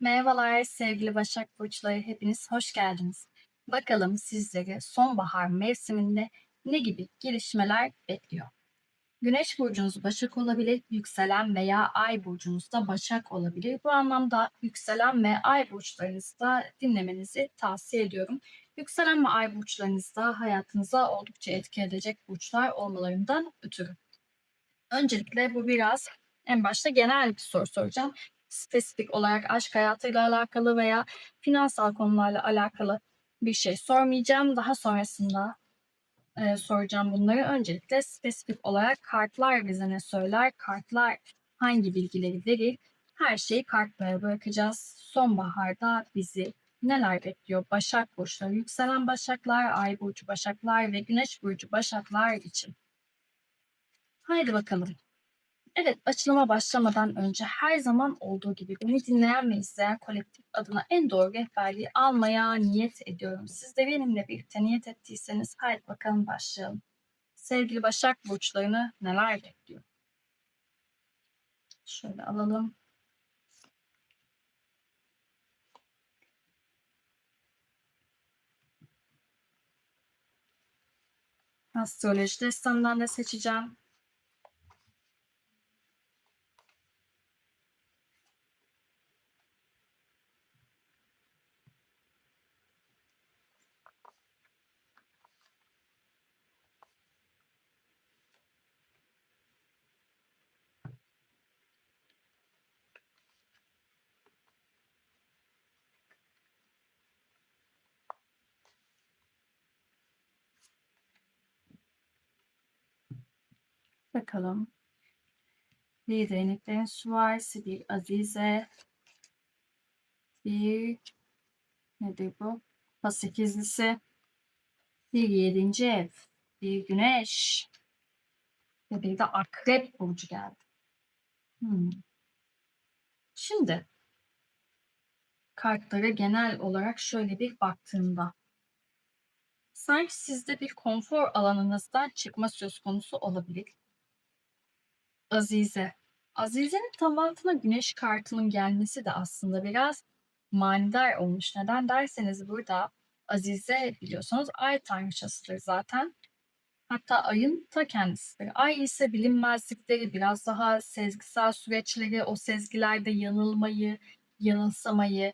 Merhabalar sevgili Başak Burçları, hepiniz hoş geldiniz. Bakalım sizleri sonbahar mevsiminde ne gibi gelişmeler bekliyor? Güneş burcunuz Başak olabilir, yükselen veya ay burcunuz da Başak olabilir. Bu anlamda yükselen ve ay burçlarınızda dinlemenizi tavsiye ediyorum. Yükselen ve ay burçlarınızda hayatınıza oldukça etki edecek burçlar olmalarından ötürü. Öncelikle bu biraz en başta genel bir soru soracağım spesifik olarak aşk hayatıyla alakalı veya finansal konularla alakalı bir şey sormayacağım. Daha sonrasında e, soracağım bunları. Öncelikle spesifik olarak kartlar bize ne söyler, kartlar hangi bilgileri verir, her şeyi kartlara bırakacağız. Sonbaharda bizi neler bekliyor? Başak burçları, yükselen başaklar, ay burcu başaklar ve güneş burcu başaklar için. Haydi bakalım. Evet, açılıma başlamadan önce her zaman olduğu gibi beni dinleyen ve izleyen kolektif adına en doğru rehberliği almaya niyet ediyorum. Siz de benimle birlikte niyet ettiyseniz haydi bakalım başlayalım. Sevgili Başak Burçlarını neler bekliyor? Şöyle alalım. Astroloji destaninden de seçeceğim. Bakalım. Bir değneklerin süvarisi, bir azize, bir nedir bu? Kupa sekizlisi, bir yedinci ev, bir güneş ve bir de akrep burcu geldi. Hmm. Şimdi kartlara genel olarak şöyle bir baktığımda sanki sizde bir konfor alanınızdan çıkma söz konusu olabilir. Azize. Azize'nin tam altına güneş kartının gelmesi de aslında biraz manidar olmuş. Neden derseniz burada Azize biliyorsunuz ay tanrıçasıdır zaten. Hatta ayın ta kendisidir. Ay ise bilinmezlikleri, biraz daha sezgisel süreçleri, o sezgilerde yanılmayı, yanılsamayı,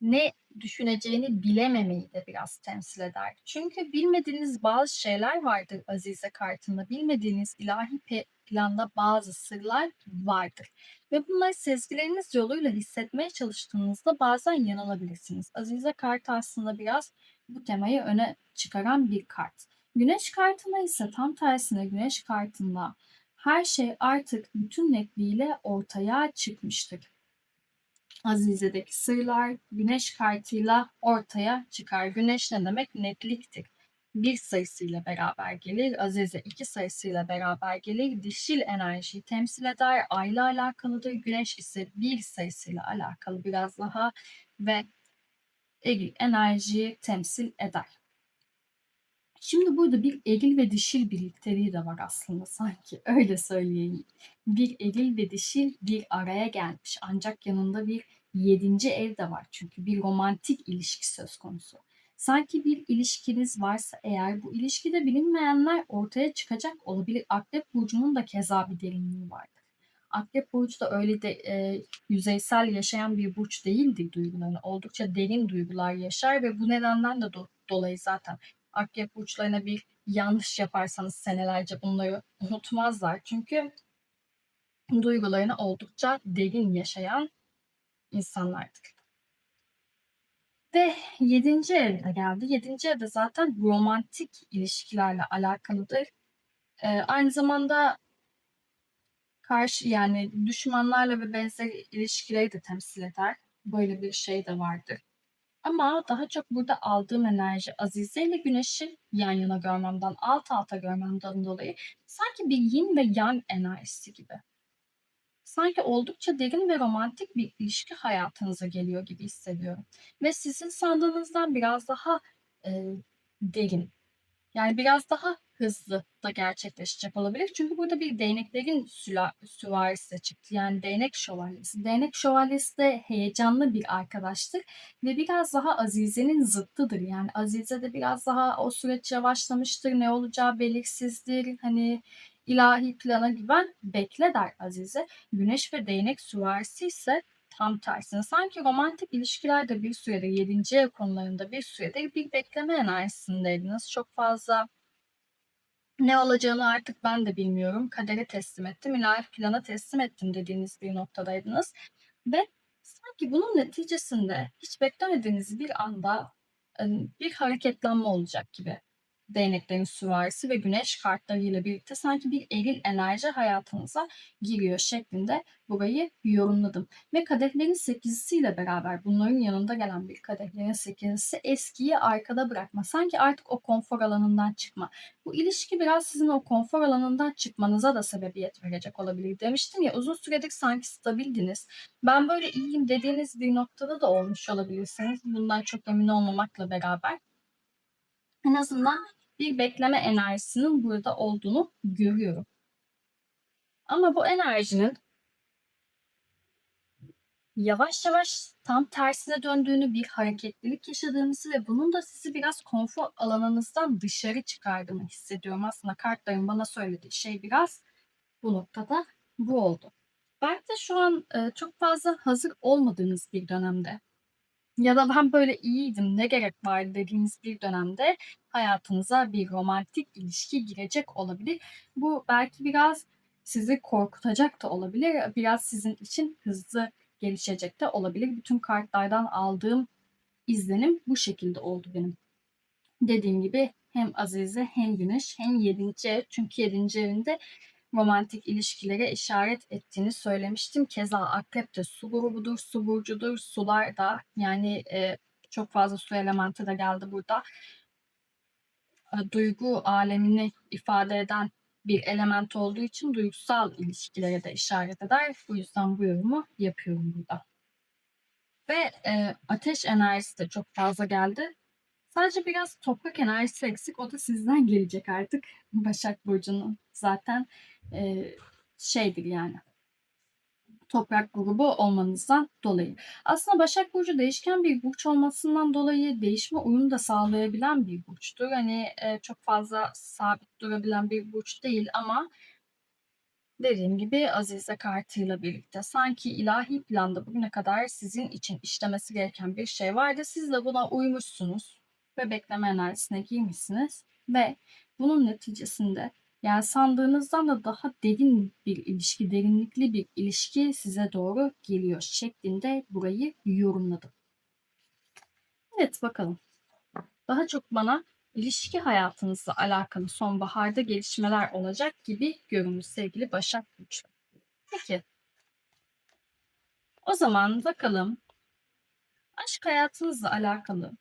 ne düşüneceğini bilememeyi de biraz temsil eder. Çünkü bilmediğiniz bazı şeyler vardır Azize kartında. Bilmediğiniz ilahi planda bazı sırlar vardır. Ve bunları sezgileriniz yoluyla hissetmeye çalıştığınızda bazen yanılabilirsiniz. Azize kartı aslında biraz bu temayı öne çıkaran bir kart. Güneş kartına ise tam tersine güneş kartında her şey artık bütün netliğiyle ortaya çıkmıştır. Azize'deki sırlar güneş kartıyla ortaya çıkar. Güneş ne demek? Netliktir. Bir sayısıyla beraber gelir. Azize iki sayısıyla beraber gelir. Dişil enerjiyi temsil eder. Ayla alakalıdır. Güneş ise bir sayısıyla alakalı biraz daha ve eril enerjiyi temsil eder. Şimdi burada bir eril ve dişil birlikteliği de var aslında sanki öyle söyleyeyim. Bir eril ve dişil bir araya gelmiş ancak yanında bir yedinci ev de var çünkü bir romantik ilişki söz konusu. Sanki bir ilişkiniz varsa eğer bu ilişkide bilinmeyenler ortaya çıkacak olabilir. Akrep burcunun da keza bir derinliği vardır. Akrep burcu da öyle de e, yüzeysel yaşayan bir burç değildir duygularını. Oldukça derin duygular yaşar ve bu nedenden de do- dolayı zaten akrep burçlarına bir yanlış yaparsanız senelerce bunları unutmazlar. Çünkü duygularını oldukça derin yaşayan insanlardır. Ve yedinci evde geldi. Yedinci evde zaten romantik ilişkilerle alakalıdır. Ee, aynı zamanda karşı yani düşmanlarla ve benzer ilişkileri de temsil eder. Böyle bir şey de vardır. Ama daha çok burada aldığım enerji Azize ile Güneş'i yan yana görmemden, alt alta görmemden dolayı sanki bir yin ve yang enerjisi gibi. Sanki oldukça derin ve romantik bir ilişki hayatınıza geliyor gibi hissediyorum. Ve sizin sandığınızdan biraz daha e, derin. Yani biraz daha hızlı da gerçekleşecek olabilir. Çünkü burada bir değneklerin süla süvarisi de çıktı. Yani değnek şövalyesi. Değnek şövalyesi de heyecanlı bir arkadaştır ve biraz daha Azize'nin zıttıdır. Yani Azize de biraz daha o süreç yavaşlamıştır. Ne olacağı belirsizdir. Hani ilahi plana güven bekle der Azize. Güneş ve değnek süvarisi ise tam tersine. Sanki romantik ilişkilerde bir süredir, 7. ev konularında bir süredir bir bekleme enerjisindeydiniz. Çok fazla ne olacağını artık ben de bilmiyorum. Kadere teslim ettim, ilahi plana teslim ettim dediğiniz bir noktadaydınız. Ve sanki bunun neticesinde hiç beklemediğiniz bir anda bir hareketlenme olacak gibi değneklerin süvarisi ve güneş kartlarıyla birlikte sanki bir eril enerji hayatınıza giriyor şeklinde burayı yorumladım. Ve kadehlerin sekizisiyle beraber bunların yanında gelen bir kadehlerin sekizisi eskiyi arkada bırakma. Sanki artık o konfor alanından çıkma. Bu ilişki biraz sizin o konfor alanından çıkmanıza da sebebiyet verecek olabilir. Demiştim ya uzun süredir sanki stabildiniz. Ben böyle iyiyim dediğiniz bir noktada da olmuş olabilirsiniz. Bundan çok emin olmamakla beraber. En azından bir bekleme enerjisinin burada olduğunu görüyorum. Ama bu enerjinin yavaş yavaş tam tersine döndüğünü, bir hareketlilik yaşadığınızı ve bunun da sizi biraz konfor alanınızdan dışarı çıkardığını hissediyorum. Aslında kartların bana söylediği şey biraz bu noktada bu oldu. Belki de şu an e, çok fazla hazır olmadığınız bir dönemde ya da ben böyle iyiydim ne gerek var dediğiniz bir dönemde hayatınıza bir romantik ilişki girecek olabilir. Bu belki biraz sizi korkutacak da olabilir. Biraz sizin için hızlı gelişecek de olabilir. Bütün kartlardan aldığım izlenim bu şekilde oldu benim. Dediğim gibi hem Azize hem Güneş hem 7. ev. Çünkü 7. evinde romantik ilişkilere işaret ettiğini söylemiştim. Keza akrep de su grubudur, su burcudur. Sular da yani e, çok fazla su elementi de geldi burada. E, duygu alemini ifade eden bir element olduğu için duygusal ilişkilere de işaret eder. Bu yüzden bu yorumu yapıyorum burada. Ve e, ateş enerjisi de çok fazla geldi. Sadece biraz toprak enerjisi eksik. O da sizden gelecek artık. Başak Burcu'nun zaten e, şeydir yani. Toprak grubu olmanızdan dolayı. Aslında Başak Burcu değişken bir burç olmasından dolayı değişme uyum da sağlayabilen bir burçtur. Hani e, çok fazla sabit durabilen bir burç değil ama Dediğim gibi Azize kartıyla birlikte sanki ilahi planda bugüne kadar sizin için işlemesi gereken bir şey vardı. Siz de buna uymuşsunuz ve bekleme enerjisine girmişsiniz ve bunun neticesinde yani sandığınızdan da daha derin bir ilişki, derinlikli bir ilişki size doğru geliyor şeklinde burayı yorumladım. Evet bakalım. Daha çok bana ilişki hayatınızla alakalı sonbaharda gelişmeler olacak gibi görünüyor sevgili Başak Burcu. Peki. O zaman bakalım aşk hayatınızla alakalı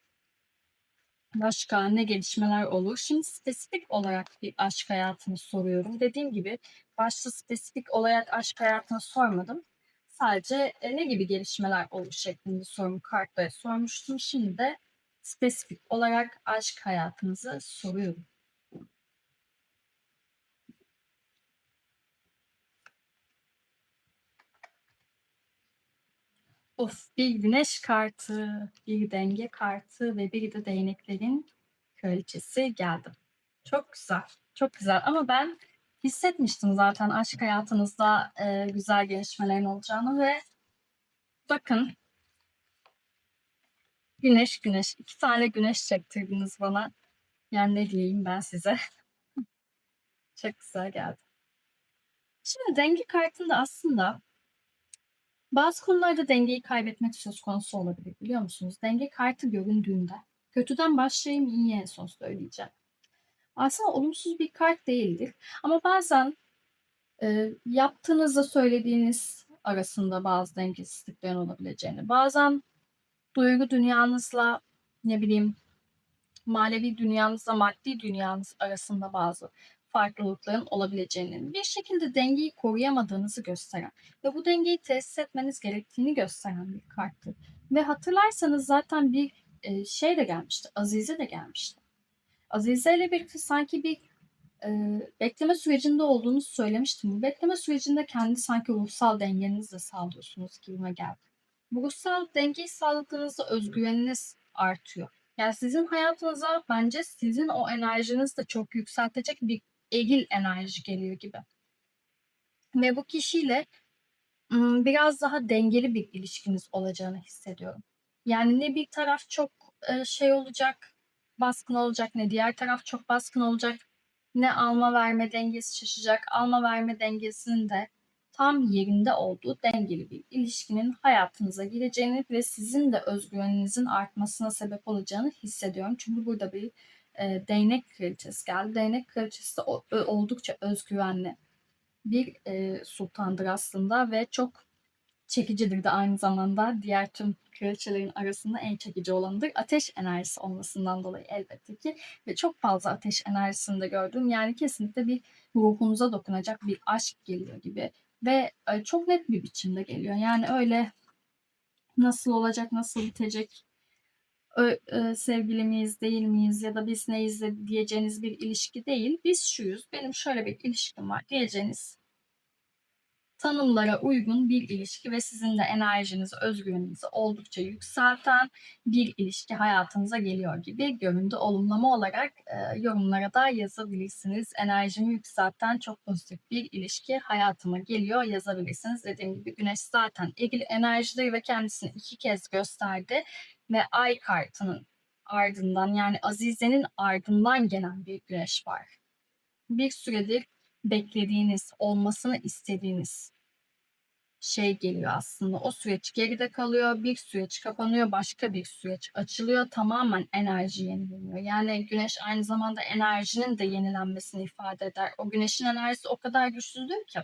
Başka ne gelişmeler olur? Şimdi spesifik olarak bir aşk hayatını soruyorum. Dediğim gibi başta spesifik olarak aşk hayatını sormadım. Sadece e, ne gibi gelişmeler olur şeklinde sorumu kartlara sormuştum. Şimdi de spesifik olarak aşk hayatınızı soruyorum. Of bir güneş kartı, bir denge kartı ve bir de değneklerin kraliçesi geldi. Çok güzel, çok güzel ama ben hissetmiştim zaten aşk hayatınızda e, güzel gelişmelerin olacağını ve bakın güneş güneş iki tane güneş çektirdiniz bana. Yani ne diyeyim ben size. çok güzel geldi. Şimdi denge kartında aslında bazı konularda dengeyi kaybetmek söz konusu olabilir biliyor musunuz? Denge kartı göründüğünde kötüden başlayayım iyiye en son söyleyeceğim. Aslında olumsuz bir kart değildir. Ama bazen e, yaptığınızda söylediğiniz arasında bazı dengesizliklerin olabileceğini, bazen duygu dünyanızla ne bileyim manevi dünyanızla maddi dünyanız arasında bazı farklılıkların olabileceğini, bir şekilde dengeyi koruyamadığınızı gösteren ve bu dengeyi tesis etmeniz gerektiğini gösteren bir karttır. Ve hatırlarsanız zaten bir e, şey de gelmişti, Azize de gelmişti. Azize ile birlikte sanki bir Eee, bekleme sürecinde olduğunuzu söylemiştim. Bu bekleme sürecinde kendi sanki ruhsal dengenizi de sağlıyorsunuz gibime geldi. Bu ruhsal dengeyi sağladığınızda öz güveniniz artıyor. Yani sizin hayatınıza bence sizin o enerjinizi de çok yükseltecek bir eril enerji geliyor gibi. Ve bu kişiyle biraz daha dengeli bir ilişkiniz olacağını hissediyorum. Yani ne bir taraf çok, eee, şey olacak, baskın olacak, ne diğer taraf çok baskın olacak. Ne alma verme dengesi şaşacak. Alma verme dengesinin de tam yerinde olduğu dengeli bir ilişkinin hayatınıza gireceğini ve sizin de öz güveninizin artmasına sebep olacağını hissediyorum. Çünkü burada bir, eee, değnek kraliçesi geldi. Değnek kraliçesi o oldukça öz güvenli bir, eee, sultandır aslında ve çok çekicidir de aynı zamanda. Diğer tüm kraliçelerin arasında en çekici olanıdır. Ateş enerjisi olmasından dolayı elbette ki ve çok fazla ateş enerjisini de gördüm. Yani kesinlikle bir ruhunuza dokunacak bir aşk geliyor gibi ve, eee, çok net bir biçimde geliyor. Yani öyle nasıl olacak, nasıl bitecek, sevgili miyiz, değil miyiz ya da biz neyiz diyeceğiniz bir ilişki değil. Biz şuyuz, benim şöyle bir ilişkim var diyeceğiniz tanımlara uygun bir ilişki ve sizin de enerjinizi, öz güveninizi oldukça yükselten bir ilişki hayatınıza geliyor gibi göründü. Olumlama olarak, eee, yorumlara da yazabilirsiniz. Enerjimi yükselten çok pozitif bir ilişki hayatıma geliyor yazabilirsiniz. Dediğim gibi Güneş zaten eril enerjileri ve kendisini 2 kez gösterdi ve Ay kartının ardından yani Azize'nin ardından gelen bir Güneş var. Bir süredir beklediğiniz, olmasını istediğiniz şey geliyor aslında. O süreç geride kalıyor, bir süreç kapanıyor, başka bir süreç açılıyor. Tamamen enerji yenileniyor. Yani güneş aynı zamanda enerjinin de yenilenmesini ifade eder. O güneşin enerjisi o kadar güçlüdür ki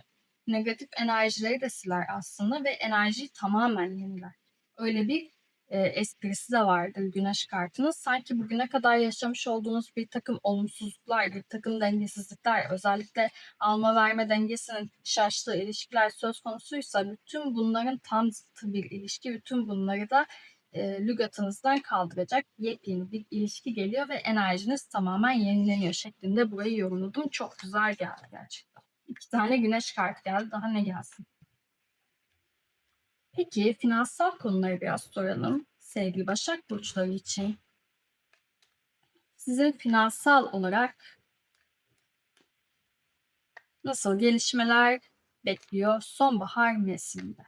negatif enerjileri de siler aslında ve enerjiyi tamamen yeniler. Öyle bir e, esprisi de vardır güneş kartının. Sanki bugüne kadar yaşamış olduğunuz bir takım olumsuzluklar, bir takım dengesizlikler, özellikle alma verme dengesinin şaştığı ilişkiler söz konusuysa bütün bunların tam zıttı bir ilişki, bütün bunları da e, lügatınızdan kaldıracak yepyeni bir ilişki geliyor ve enerjiniz tamamen yenileniyor şeklinde burayı yorumladım. Çok güzel geldi gerçekten. İki tane güneş kartı geldi. Daha ne gelsin? Peki finansal konuları biraz soralım sevgili Başak Burçları için. Sizin finansal olarak nasıl gelişmeler bekliyor sonbahar mevsiminde?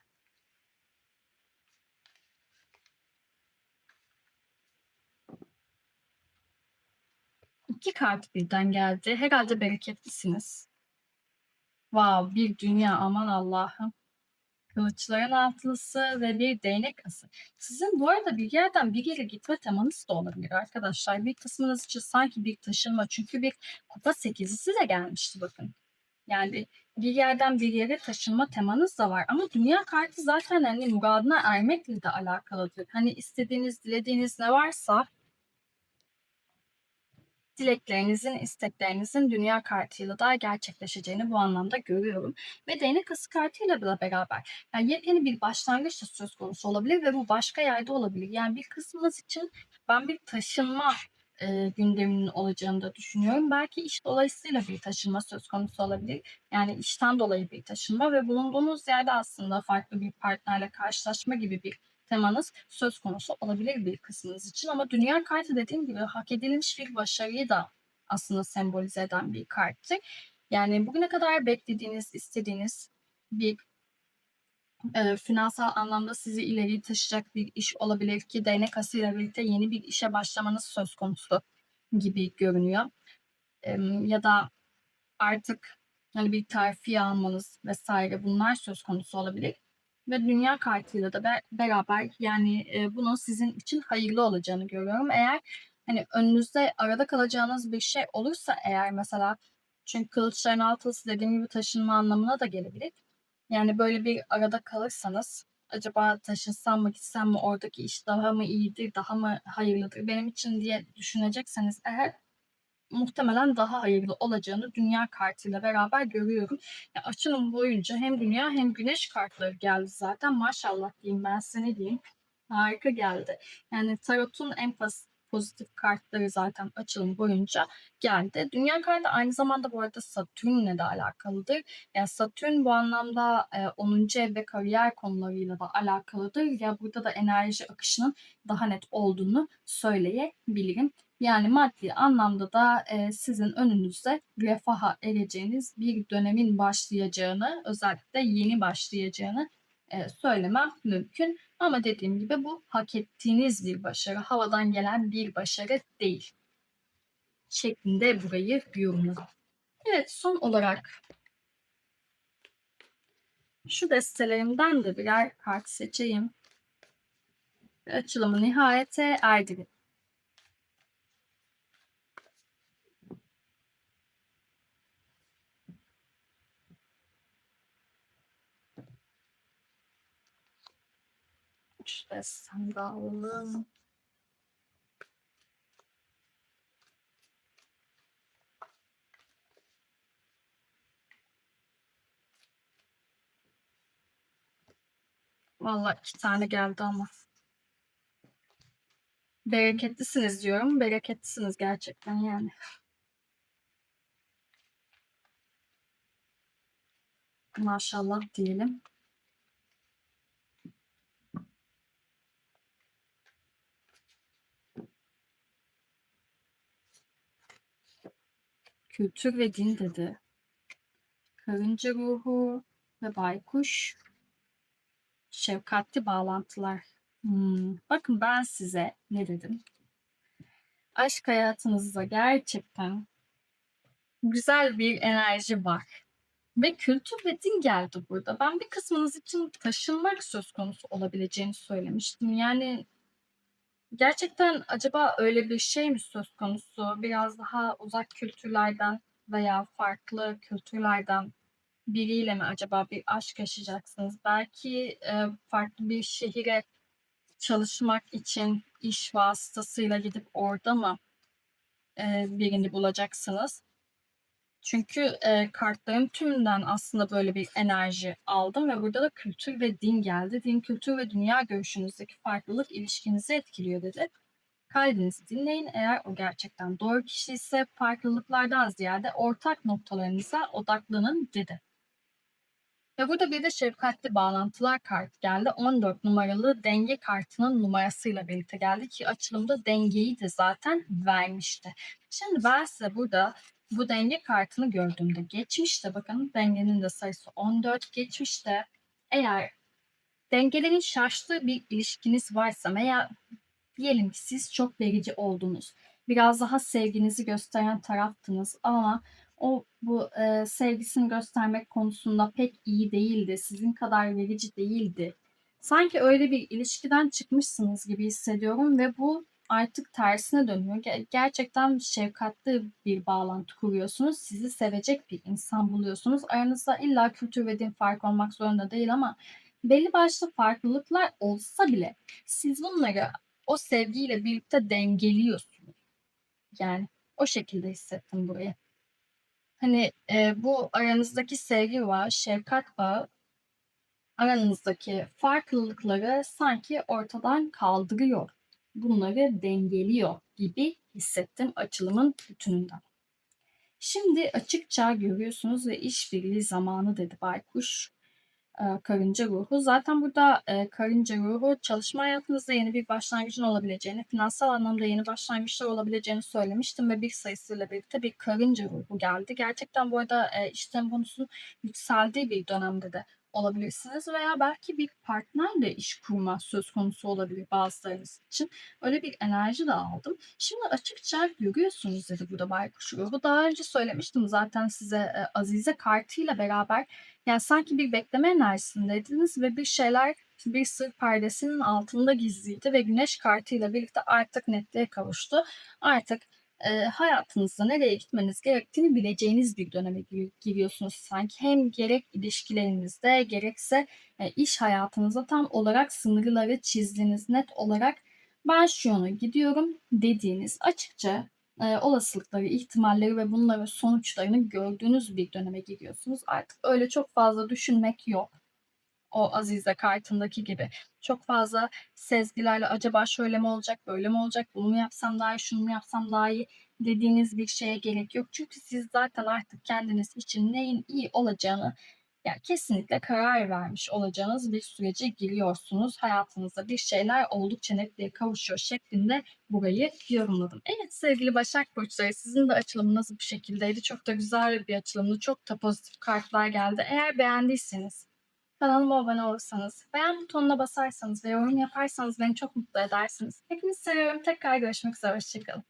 İki kart birden geldi. Herhalde bereketlisiniz. Wow, bir dünya aman Allah'ım. Kılıçların altılısı ve bir değnek ası. Sizin bu arada bir yerden bir yere gitme temanız da olabilir arkadaşlar. Bir kısmınız için sanki bir taşınma çünkü bir kupa sekizisi de gelmişti bakın. Yani bir yerden bir yere taşınma temanız da var ama dünya kartı zaten hani muradına ermekle de alakalıdır. Hani istediğiniz, dilediğiniz ne varsa dileklerinizin, isteklerinizin dünya kartıyla da gerçekleşeceğini bu anlamda görüyorum. Ve değnek ası kartıyla da beraber yani yepyeni bir başlangıç da söz konusu olabilir ve bu başka yerde olabilir. Yani bir kısmınız için ben bir taşınma e, gündeminin olacağını da düşünüyorum. Belki iş dolayısıyla bir taşınma söz konusu olabilir. Yani işten dolayı bir taşınma ve bulunduğunuz yerde aslında farklı bir partnerle karşılaşma gibi bir temanız söz konusu olabilir bir kısmınız için. Ama dünya kartı dediğim gibi hak edilmiş bir başarıyı da aslında sembolize eden bir karttı. Yani bugüne kadar beklediğiniz, istediğiniz bir e, finansal anlamda sizi ileri taşıyacak bir iş olabilir ki değnek asıyla birlikte yeni bir işe başlamanız söz konusu gibi görünüyor. E, ya da artık hani bir terfi almanız vesaire bunlar söz konusu olabilir ve dünya kartıyla da be beraber yani, eee, bunun sizin için hayırlı olacağını görüyorum. Eğer, hani, önünüzde arada kalacağınız bir şey olursa eğer mesela çünkü kılıçların altılısı dediğim gibi taşınma anlamına da gelebilir. Yani, böyle bir arada kalırsanız acaba taşınsam mı gitsem mi oradaki iş daha mı iyidir, daha mı hayırlıdır benim için diye düşünecekseniz eğer muhtemelen daha hayırlı olacağını dünya kartıyla beraber görüyorum. Ya açılım boyunca hem dünya hem güneş kartları geldi zaten. Maşallah diyeyim ben size ne diyeyim. Harika geldi. Yani tarotun en pozitif kartları zaten açılım boyunca geldi. Dünya kartı aynı zamanda bu arada Satürn'le de alakalıdır. Yani Satürn bu anlamda e, 10. ev ve kariyer konularıyla da alakalıdır. Ya burada da enerji akışının daha net olduğunu söyleyebilirim. Yani maddi anlamda da e, sizin önünüzde refaha ereceğiniz bir dönemin başlayacağını, özellikle yeni başlayacağını söylemem mümkün. Ama dediğim gibi bu hak ettiğiniz bir başarı, havadan gelen bir başarı değil. Şeklinde burayı yorumladım. Evet son olarak şu destelerimden de birer kart seçeyim. Açılımı nihayete erdi. Şu destem de alalım. Vallahi iki tane geldi ama. Bereketlisiniz diyorum. Bereketlisiniz gerçekten yani. Maşallah diyelim. Kültür ve din dedi. Karınca ruhu ve baykuş. Şefkatli bağlantılar. Hmm. Bakın ben size ne dedim? Aşk hayatınızda gerçekten güzel bir enerji var. Ve kültür ve din geldi burada. Ben bir kısmınız için taşınmak söz konusu olabileceğini söylemiştim. Yani gerçekten acaba öyle bir şey mi söz konusu? Biraz daha uzak kültürlerden veya farklı kültürlerden biriyle mi acaba bir aşk yaşayacaksınız? Belki e, farklı bir şehire çalışmak için iş vasıtasıyla gidip orada mı e, birini bulacaksınız? Çünkü e, kartların tümünden aslında böyle bir enerji aldım ve burada da kültür ve din geldi. Din, kültür ve dünya görüşünüzdeki farklılık ilişkinizi etkiliyor dedi. Kalbinizi dinleyin. Eğer o gerçekten doğru kişi ise farklılıklardan ziyade ortak noktalarınıza odaklanın dedi. Ve burada bir de şefkatli bağlantılar kartı geldi. 14 numaralı denge kartının numarasıyla birlikte geldi ki açılımda dengeyi de zaten vermişti. Şimdi ben size burada bu denge kartını gördüğümde geçmişte bakın dengenin de sayısı 14 geçmişte eğer dengelerin şaştığı bir ilişkiniz varsa veya diyelim ki siz çok verici oldunuz. Biraz daha sevginizi gösteren taraftınız ama o bu e, sevgisini göstermek konusunda pek iyi değildi. Sizin kadar verici değildi. Sanki öyle bir ilişkiden çıkmışsınız gibi hissediyorum ve bu artık tersine dönüyor. Gerçekten şefkatli bir bağlantı kuruyorsunuz. Sizi sevecek bir insan buluyorsunuz. Aranızda illa kültür ve din fark olmak zorunda değil ama belli başlı farklılıklar olsa bile siz bunları o sevgiyle birlikte dengeliyorsunuz. Yani o şekilde hissettim burayı. Hani e, bu aranızdaki sevgi var, şefkat bağı aranızdaki farklılıkları sanki ortadan kaldırıyor bunları dengeliyor gibi hissettim açılımın bütününden. Şimdi açıkça görüyorsunuz ve işbirliği zamanı dedi Baykuş e, karınca ruhu. Zaten burada e, karınca ruhu çalışma hayatınızda yeni bir başlangıcın olabileceğini, finansal anlamda yeni başlangıçlar olabileceğini söylemiştim ve bir sayısıyla birlikte bir karınca ruhu geldi. Gerçekten bu arada e, iş temponusun yükseldiği bir dönemde de olabilirsiniz veya belki bir partnerle iş kurma söz konusu olabilir bazılarınız için. Öyle bir enerji de aldım. Şimdi açıkça görüyorsunuz dedi burada baykuş ruhu. Daha önce söylemiştim zaten size e, Azize kartıyla beraber yani sanki bir bekleme enerjisindeydiniz ve bir şeyler bir sır perdesinin altında gizliydi ve güneş kartıyla birlikte artık netliğe kavuştu. Artık e, hayatınızda nereye gitmeniz gerektiğini bileceğiniz bir döneme giriyorsunuz sanki. Hem gerek ilişkilerinizde gerekse e, iş hayatınızda tam olarak sınırları çizdiğiniz net olarak ben şu yöne gidiyorum dediğiniz açıkça e, olasılıkları, ihtimalleri ve bunların sonuçlarını gördüğünüz bir döneme giriyorsunuz. Artık öyle çok fazla düşünmek yok. O Azize kartındaki gibi. Çok fazla sezgilerle acaba şöyle mi olacak, böyle mi olacak, bunu mu yapsam daha iyi, şunu mu yapsam daha iyi dediğiniz bir şeye gerek yok. Çünkü siz zaten artık kendiniz için neyin iyi olacağını ya kesinlikle karar vermiş olacağınız bir sürece giriyorsunuz. Hayatınızda bir şeyler oldukça netliğe kavuşuyor şeklinde burayı yorumladım. Evet sevgili Başak Burçları sizin de açılımınız bu şekildeydi. Çok da güzel bir açılımdı. Çok da pozitif kartlar geldi. Eğer beğendiyseniz kanalıma abone olursanız, beğen butonuna basarsanız ve yorum yaparsanız beni çok mutlu edersiniz. Hepinizi seviyorum. Tekrar görüşmek üzere. Hoşçakalın.